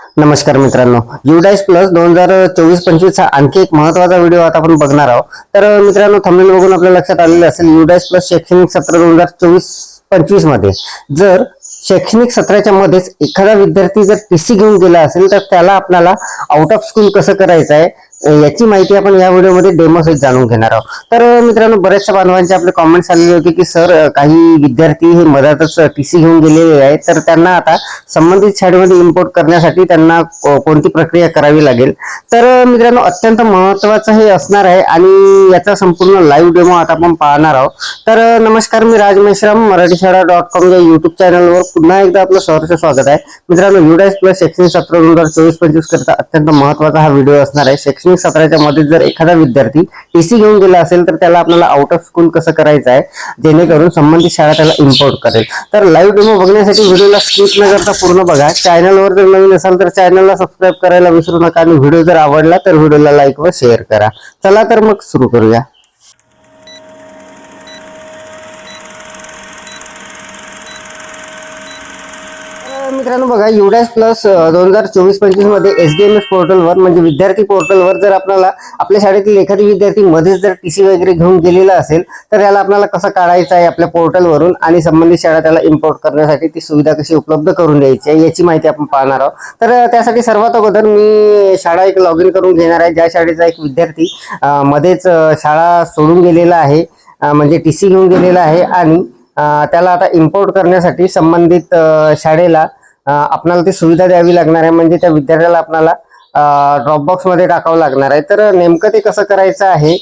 नमस्कार मित्रांनो. UDISE plus दोन हजार चोवीस पंचवीस हा आणखी एक महत्त्वाचा व्हिडिओ आता आपण बघणार आहोत. तर मित्रांनो थंबनेल बघून आपल्या लक्षात आलेलं असेल युडाईस प्लस शैक्षणिक सत्र दोन हजार चोवीस पंचवीसमध्ये जर शैक्षणिक सत्राच्या मध्येच एखादा विद्यार्थी जर पीसी घेऊन गेला असेल तर त्याला आपल्याला आउट ऑफ स्कूल कसं करायचं आहे? याची माहिती आपण या व्हिडिओमध्ये डेमो सहित जाणून घेणार आहोत. तर मित्रांनो बऱ्याचशा बांधवांचे आपले कॉमेंट्स आलेले होते की सर काही विद्यार्थी हे मधातच टीसी घेऊन गेलेले आहेत. तर त्यांना आता संबंधित शाळेमध्ये इम्पोर्ट करण्यासाठी त्यांना कोणती प्रक्रिया करावी लागेल? तर मित्रांनो अत्यंत महत्वाचं हे असणार आहे आणि याचा संपूर्ण लाईव्ह डेमो आता आपण पाहणार आहोत. तर नमस्कार मी राज मेश्राम मराठी शाळा डॉट कॉम या युट्यूब चॅनलवर पुन्हा एकदा आपलं सहर्ष स्वागत आहे. मित्रांनो युडाईस प्लस शैक्षणिक सत्र दोन हजार चोवीस पंचवीस करता अत्यंत महत्त्वाचा हा व्हिडिओ असणार आहे. शैक्षणिक सत्राच्या मध्ये जर एखादा विद्यार्थी टीसी घेऊन गेला असेल तर त्याला आपल्याला आउट ऑफ स्कूल कसं करायचं आहे जेणेकरून संबंधित शाळा त्याला इम्पोर्ट करेल. तर लाईव्ह डेमो बघण्यासाठी व्हिडिओला स्किप न करता पूर्ण बघा. चॅनलवर जर नवीन असाल तर चॅनलला सबस्क्राईब करायला विसरू नका. आणि व्हिडिओ जर आवडला तर व्हिडिओला लाईक व शेअर करा. चला तर मग सुरू करूया तर मित्रांनो बघा युडास प्लस दोन हजार चोवीस पंचवीसमध्ये एस डी एम एस पोर्टलवर म्हणजे विद्यार्थी पोर्टलवर जर आपल्याला आपल्या शाळेतील एखादी विद्यार्थी मध्येच जर टीसी वगैरे घेऊन गेलेला असेल तर याला आपल्याला कसं काढायचं आहे आपल्या पोर्टलवरून आणि संबंधित शाळा त्याला इम्पोर्ट करण्यासाठी ती सुविधा कशी उपलब्ध करून द्यायची आहे याची माहिती आपण पाहणार आहोत. तर त्यासाठी सर्वात अगोदर मी शाळा एक लॉग इन करून घेणार आहे ज्या शाळेचा एक विद्यार्थी मध्येच शाळा सोडून गेलेला आहे म्हणजे म्हणजे टीसी घेऊन गेलेला आहे आणि त्याला आता इम्पोर्ट करण्यासाठी संबंधित शाळेला आपणाला आपल्याला ती सुविधा द्यावी लागणार आहे. म्हणजे त्या विद्यार्थ्याला आपणाला ड्रॉपबॉक्समध्ये टाकावं लागणार आहे. तर नेमकं ते कसं करायचं आहे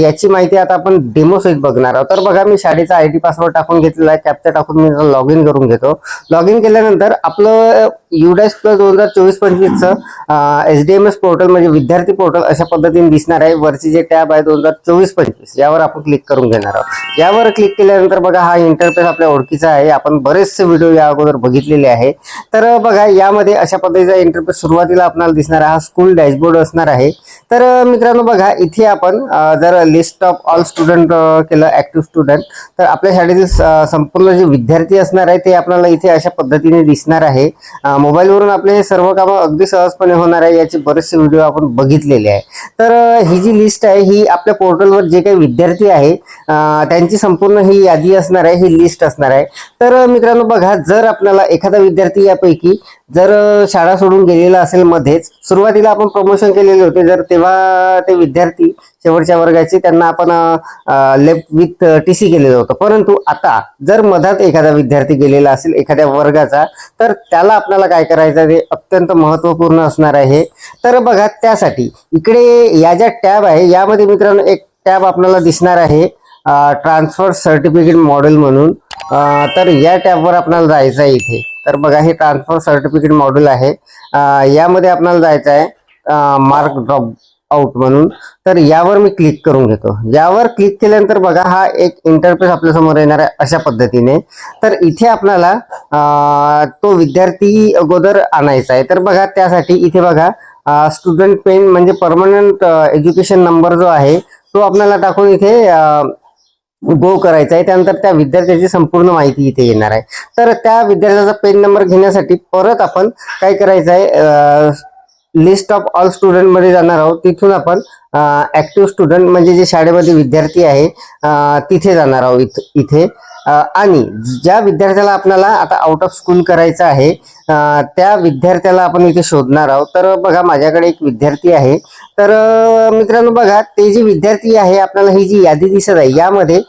याची माहिती आता आपण डेमो सहित बघणार आहोत. तर बघा मी शाळेचा आय डी पासवर्ड टाकून घेतलेला आहे. कॅपचा टाकून मी लॉग इन करून घेतो. लॉग इन केल्यानंतर आपलं युडास प्लस दोन हजार चोवीस पंचवीसचं S D M S portal म्हणजे विद्यार्थी पोर्टल अशा पद्धतीने दिसणार आहे. वरची जे टॅब आहे दोन हजार चोवीस पंचवीस यावर आपण क्लिक करून घेणार आहोत. यावर क्लिक केल्यानंतर बघा हा इंटरफेस आपल्या ओळखीचा आहे. आपण बरेचसे व्हिडिओ या अगोदर बघितलेले आहे. तर बघा यामध्ये अशा पद्धतीचा इंटरफेस सुरुवातीला आपल्याला दिसणार आहे. हा स्कूल डॅशबोर्ड असणार आहे. तर मित्रांनो बघा इथे आपण जर लिस्ट ऑफ ऑल स्टुडंट केलं ऍक्टिव्ह स्टुडंट तर आपल्या शाळेतील स- संपूर्ण जे विद्यार्थी असणार आहे ते आपल्याला इथे अशा पद्धतीने दिसणार आहे. मोबाईलवरून आपले हे सर्व कामं अगदी सहजपणे होणार आहे याचे बरेचसे व्हिडिओ आपण बघितलेले आहे. तर ही जी लिस्ट आहे ही आपल्या पोर्टलवर जे काही विद्यार्थी आहे त्यांची संपूर्ण ही यादी असणार आहे ही लिस्ट असणार आहे. तर मित्रांनो बघा जर आपल्याला एखादा विद्यार्थी यापैकी जर शाळा सोडून गेलेला असेल मध्येच सुरुवातीला आपण प्रमोशन केलेले होते जर तेव्हा ते विद्यार्थी शेवटच्या वर्गाची त्यांना आपण लेफ्ट विथ टी सी केलेलं होतं. परंतु आता जर मधात एखादा विद्यार्थी गेलेला असेल एखाद्या वर्गाचा तर त्याला आपल्याला काय करायचं आहे ते अत्यंत महत्त्वपूर्ण असणार आहे. तर बघा त्यासाठी इकडे या ज्या टॅब आहे यामध्ये मित्रांनो एक टॅब आपल्याला दिसणार आहे ट्रान्सफर सर्टिफिकेट मॉडेल म्हणून. तर या टॅबवर आपल्याला जायचं आहे इथे. तर बघा हे ट्रान्सफर सर्टिफिकेट मॉडेल आहे. यामध्ये आपल्याला जायचं आहे मार्क ड्रॉप. आउट म्हणून तर यावर मी क्लिक करून घेतो. यावर क्लिक केल्यानंतर बघा हा एक इंटरफेस आपल्यासमोर येणार आहे अशा पद्धतीने. तर इथे आपल्याला तो विद्यार्थी अगोदर आणायचा आहे. तर बघा त्यासाठी इथे बघा स्टुडंट पेन म्हणजे परमनंट एज्युकेशन नंबर जो आहे तो आपल्याला टाकून इथे गो करायचा आहे. त्यानंतर त्या विद्यार्थ्याची संपूर्ण माहिती इथे येणार आहे. तर त्या विद्यार्थ्याचा पेन नंबर घेण्यासाठी परत आपण काय करायचं आहे लिस्ट ऑफ ऑल स्टुडंटमध्ये जाणार आहोत तिथून आपण ऍक्टिव्ह स्टुडंट म्हणजे जे शाळेमध्ये विद्यार्थी आहे तिथे जाणार आहोत इथ- इथे. आणि ज्या विद्यार्थ्याला आपल्याला आता आउट ऑफ स्कूल करायचं आहे त्या विद्यार्थ्याला आपण इथे शोधणार आहोत. तर बघा माझ्याकडे एक विद्यार्थी आहे. तर मित्रांनो बघा ते जे विद्यार्थी आहे आपल्याला ही जी यादी दिसत आहे यामध्ये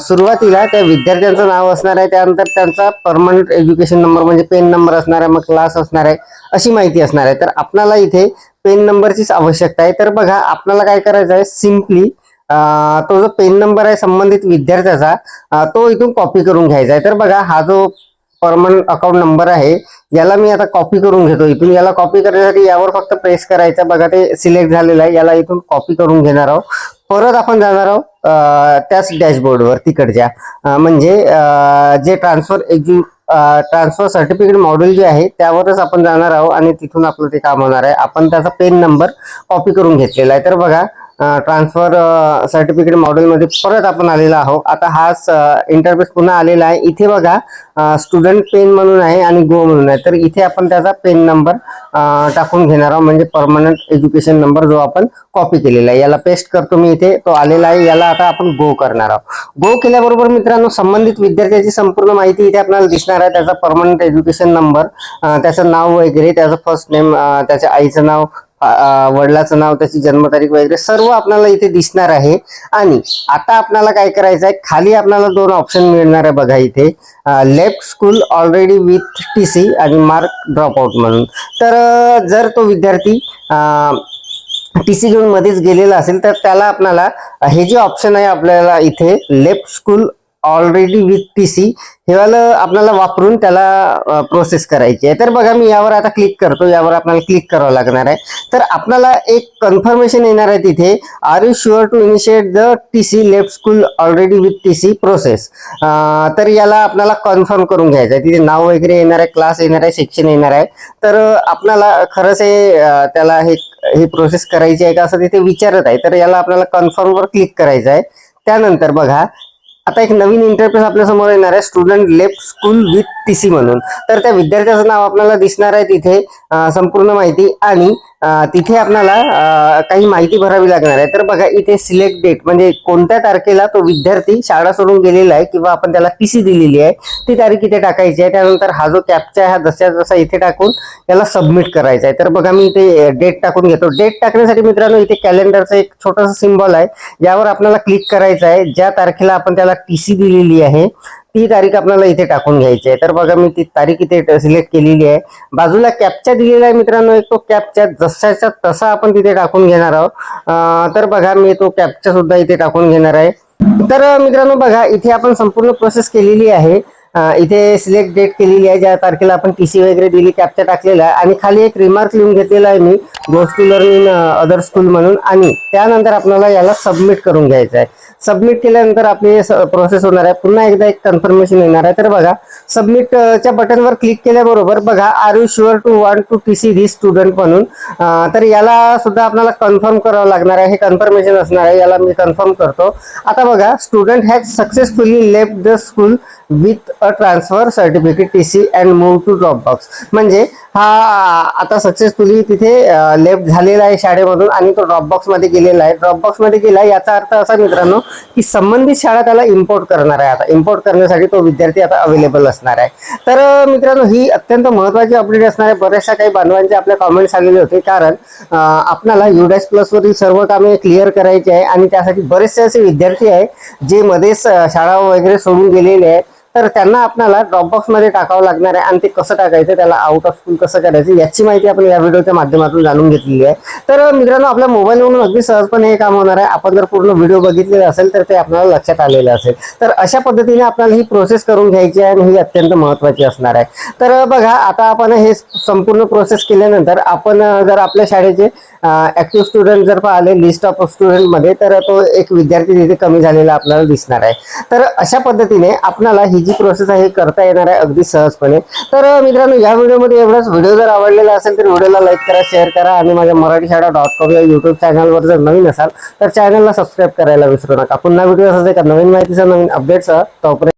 सुरुवातीला त्या विद्यार्थ्यांचं नाव असणार आहे त्यानंतर त्यांचा परमनंट एज्युकेशन नंबर म्हणजे पेन नंबर असणार आहे मग क्लास असणार आहे अशी माहिती असणार आहे. तर आपल्याला इथे पेन नंबरचीच आवश्यकता आहे. तर बघा आपल्याला काय करायचं आहे? सिम्पली तो जो पेन नंबर आहे संबंधित विद्यार्थ्याचा तो इथून कॉपी करून घ्यायचा आहे. तर बघा हा जो परमनंट अकाउंट नंबर आहे याला मी आता कॉपी करून घेतो इथून. याला कॉपी करण्यासाठी यावर फक्त प्रेस करायचं. बघा ते सिलेक्ट झालेलं आहे. याला इथून कॉपी करून घेणार आहोत. परत आपण जाणार आहोत त्याच डॅशबोर्डवर तिकडच्या. म्हणजे जे transfer edu transfer certificate module जे आहे त्यावरच आपण जाणार आहोत आणि तिथून आपलं ते काम होणार आहे. आपण त्याचा पेन नंबर कॉपी करून घेतलेला आहे. तर बघा ट्रान्सफर सर्टिफिकेट मॉडेलमध्ये परत आपण आलेला आहोत. आता हाच इंटरफेस पुन्हा आलेला आहे. इथे बघा स्टुडंट पेन म्हणून आहे आणि गो म्हणून आहे. तर इथे आपण त्याचा पेन नंबर टाकून घेणार आहोत. म्हणजे परमनंट एज्युकेशन नंबर जो आपण कॉपी केलेला आहे. याला पेस्ट करतो मी इथे. तो आलेला आहे. याला आता आपण गो करणार आहोत. गो केल्याबरोबर मित्रांनो संबंधित विद्यार्थ्याची संपूर्ण माहिती इथे आपल्याला दिसणार आहे. त्याचा परमनंट एज्युकेशन नंबर त्याचं नाव वगैरे त्याचं फर्स्ट नेम त्याच्या आईचं नाव वडिलाचं नाव त्याची जन्मतारीख वगैरे सर्व आपल्याला इथे दिसणार आहे. आणि आता आपल्याला काय करायचं आहे खाली आपल्याला दोन ऑप्शन मिळणार आहे बघा इथे. Left school already with T C आणि मार्क ड्रॉपआउट म्हणून. तर जर तो विद्यार्थी टी सी घेऊन मध्येच गेलेला असेल तर त्याला आपल्याला हे जे ऑप्शन आहे आपल्याला इथे left school already with T C हेवालं आपल्याला वापरून त्याला प्रोसेस करायची आहे. तर बघा मी यावर आता क्लिक करतो. यावर आपल्याला क्लिक करावं लागणार आहे. तर आपल्याला एक कन्फर्मेशन येणार आहे तिथे. Are you sure to initiate the T C left school already with T C process तर याला आपल्याला कन्फर्म करून घ्यायचं आहे. तिथे नाव वगैरे येणार आहे क्लास येणार आहे सेक्शन येणार आहे. तर आपल्याला खरंच हे त्याला हे ही प्रोसेस करायची आहे का असं तिथे विचारत आहे. तर याला आपल्याला कन्फर्मवर क्लिक करायचं आहे. त्यानंतर बघा आता एक नवीन इंटरफेस आपल्यासमोर येणार आहे student left school with T C म्हणून. तर त्या विद्यार्थ्याचं नाव आपल्याला दिसणार आहे तिथे संपूर्ण माहिती आणि तिथे आपल्याला काही माहिती भरावी लागणार आहे. तर बघा इथे सिलेक्ट डेट म्हणजे कोणत्या तारखेला तो विद्यार्थी शाळा सोडून गेलेला आहे किंवा आपण त्याला टी सी दिलेली आहे ती तारीख इथे टाकायची आहे. त्यानंतर हा जो कॅपचा आहे हा जसा जसा इथे टाकून त्याला सबमिट करायचा आहे. तर बघा मी इथे डेट टाकून घेतो. डेट टाकण्यासाठी मित्रांनो इथे कॅलेंडरचं एक छोटंसं सिम्बॉल आहे. यावर आपल्याला क्लिक करायचं आहे. ज्या तारखेला आपण त्याला टी सी दिलेली आहे ती तारीख आपल्याला इथे टाकून घ्यायची आहे. तर बघा मी ती तारीख इथे सिलेक्ट केलेली आहे. बाजूला कॅपचा दिलेला आहे मित्रांनो एक तो कॅपचा जसाच्या तसा आपण तिथे टाकून घेणार आहोत. तर बघा मी तो कॅपचा सुद्धा इथे टाकून घेणार आहे. तर मित्रांनो बघा इथे आपण संपूर्ण प्रोसेस केलेली आहे. इथे सिलेक्ट डेट केलेली आहे. ज्या तारखेला आपण टी सी वगैरे दिली कॅपचा टाकलेला आहे. आणि खाली एक रिमार्क लिहून घेतलेला आहे मी go school learning in other school म्हणून. आणि त्यानंतर आपल्याला याला सबमिट करून घ्यायचं आहे. सबमिट केल्यानंतर आपली प्रोसेस होणार आहे. पुन्हा एकदा एक कन्फर्मेशन येणार आहे. तर बघा सबमिटच्या बटनवर क्लिक केल्याबरोबर बघा are you sure to want to T C the student म्हणून? तर याला सुद्धा आपल्याला कन्फर्म करावं लागणार आहे. हे कन्फर्मेशन असणार आहे. याला मी कन्फर्म करतो. आता बघा student has successfully left the school with a transfer certificate T C and move to drop box म्हणजे हा आता सक्सेसफुली तिथे लेफ्ट झालेला आहे शाळेमधून आणि तो ड्रॉप बॉक्समध्ये गेलेला आहे. ड्रॉप बॉक्समध्ये गेला याचा अर्थ असा मित्रांनो की संबंधित शाळा त्याला इम्पोर्ट करणार आहे आता. इम्पोर्ट करण्यासाठी तो विद्यार्थी आता अवेलेबल असणार आहे. तर मित्रांनो ही अत्यंत महत्वाची अपडेट असणार आहे. बऱ्याचशा काही बांधवांचे आपल्या कॉमेंट्स आलेले होते. कारण आपणाला आपल्याला युडॅस प्लस वरील सर्व कामे क्लिअर करायची आहे आणि त्यासाठी बरेचसे असे विद्यार्थी आहे जे मध्येच शाळा वगैरे सोडून गेलेले आहेत. तर त्यांना आपल्याला ड्रॉपबॉक्समध्ये टाकावं लागणार आहे. आणि ते कसं टाकायचं त्याला आउट ऑफ स्कूल कसं करायचं याची माहिती आपण या व्हिडिओच्या माध्यमातून जाणून घेतलेली आहे. तर मित्रांनो आपल्या मोबाईलवरून अगदी सहजपणे हे काम होणार आहे. आपण जर पूर्ण व्हिडिओ बघितलेला असेल तर ते आपल्याला लक्षात आलेलं असेल. तर अशा पद्धतीने आपल्याला ही प्रोसेस करून घ्यायची आहे आणि ही अत्यंत महत्वाची असणार आहे. तर बघा आता आपण हे संपूर्ण प्रोसेस केल्यानंतर आपण जर आपल्या शाळेचे ऍक्टिव्ह स्टुडंट जर पाहिले लिस्ट ऑफ स्टुडंटमध्ये तर तो एक विद्यार्थी तिथे कमी झालेला आपल्याला दिसणार आहे. तर अशा पद्धतीने आपल्याला ही जी प्रोसेस आहे करता येणार आहे अगदी सहजपणे. तर मित्रांनो या व्हिडिओमध्ये एवढाच व्हिडिओ जर आवडलेला असेल तर व्हिडिओला लाईक करा शेअर करा आणि माझ्या मराठी शाळा डॉट कॉम या युट्यूब चॅनलवर जर नवीन असाल तर चॅनलला सबस्क्राईब करायला विसरू नका. पुन्हा व्हिडिओ असाच एका नवीन माहितीचा नवीन अपडेटचा तोपर्यंत